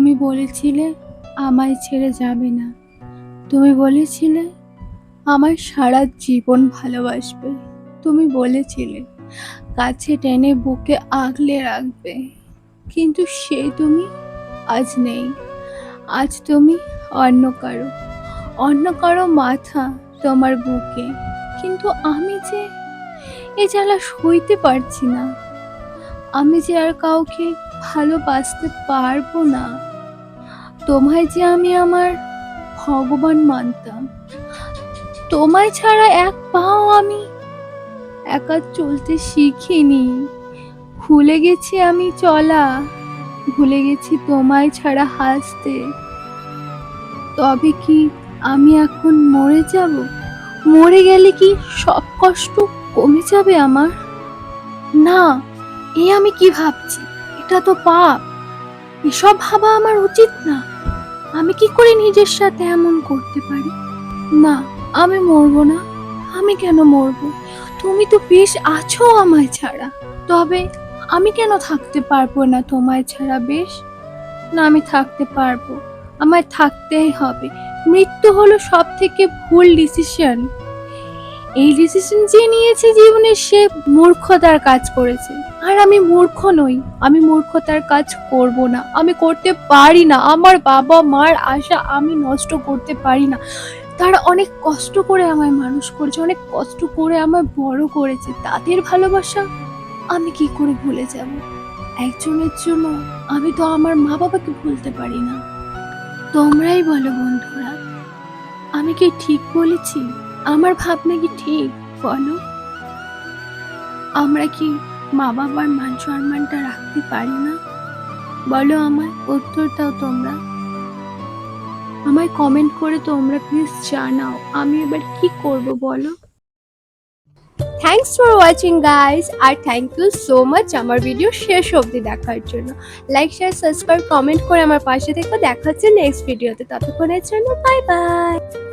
বলেছিলে আমায় ছেড়ে যাবে না। তুমি বলেছিলে আমায় সারা জীবন ভালোবাসবে। তুমি বলেছিলে কাছে টেনে বুকে আগলে রাখবে। কিন্তু সে তুমি আজ নেই। আজ তুমি অন্য কারও অন্য কারও মাথা তোমার বুকে। কিন্তু আমি যে এ জ্বালা সইতে পারছি না। আমি যে আর কাউকে ভালোবাসতে পারব না। তোমায় যে আমি আমার ভগবান মানতাম, তোমায় ছাড়া এক পাও আমি একা চলতে শিখিনি। ভুলে গেছি আমি চলা, ভুলে গেছি তোমায় ছাড়া হাসতে। তবে কি আমি এখন মরে যাব? মরে গেলে কি সব কষ্ট কমে যাবে আমার? না, এ আমি কি ভাবছি? এটা তো পাপ। এসব ভাবা আমার উচিত না। আমি কি করে নিজের সাথে এমন করতে পারি? না, আমি মরবো না। আমি কেন মরবো? তুমি তো বেশ আছো আমায় ছাড়া। তবে আমি কেন থাকতে পারব না তোমায় ছাড়া বেশ? না, আমি থাকতে পারব। আমায় থাকতেই হবে। মৃত্যু হলো সব থেকে ভুল ডিসিশন এই ডিসিশন যে নিয়েছে জীবনে সে মূর্খতার কাজ করেছে। আর আমি মূর্খ নই, আমি মূর্খতার কাজ করব না। আমি করতে পারি না, আমার বাবা মার আশা আমি নষ্ট করতে পারি না। তারা অনেক কষ্ট করে আমায় মানুষ করেছে, অনেক কষ্ট করে আমায় বড় করেছে। তাদের ভালোবাসা আমি কি করে ভুলে যাব? একজনের জন্য আমি তো আমার মা বাবাকে ভুলতে পারি না। তোমরাই বলো বন্ধুরা, আমি কি ঠিক বলেছি? আমার ভাবনা কি ঠিক? বলো। আমরা কি মা বাবার মান সম্মানটা রাখতে পারি না? বলো আমার উত্তর দাও তোমরা। আমায় কমেন্ট করে তোমরা প্লিজ জানাও, আমি এবার কি করব বলো? থ্যাংকস ফর ওয়াচিং গাইস আর থ্যাংক ইউ সো মাচ আমার ভিডিও শেষ অবধি দেখার জন্য। লাইক শেয়ার সাবস্ক্রাইব কমেন্ট করে আমার পাশে থেকে। দেখা হচ্ছে নেক্সট ভিডিওতে ততক্ষণের জন্য বাই বাই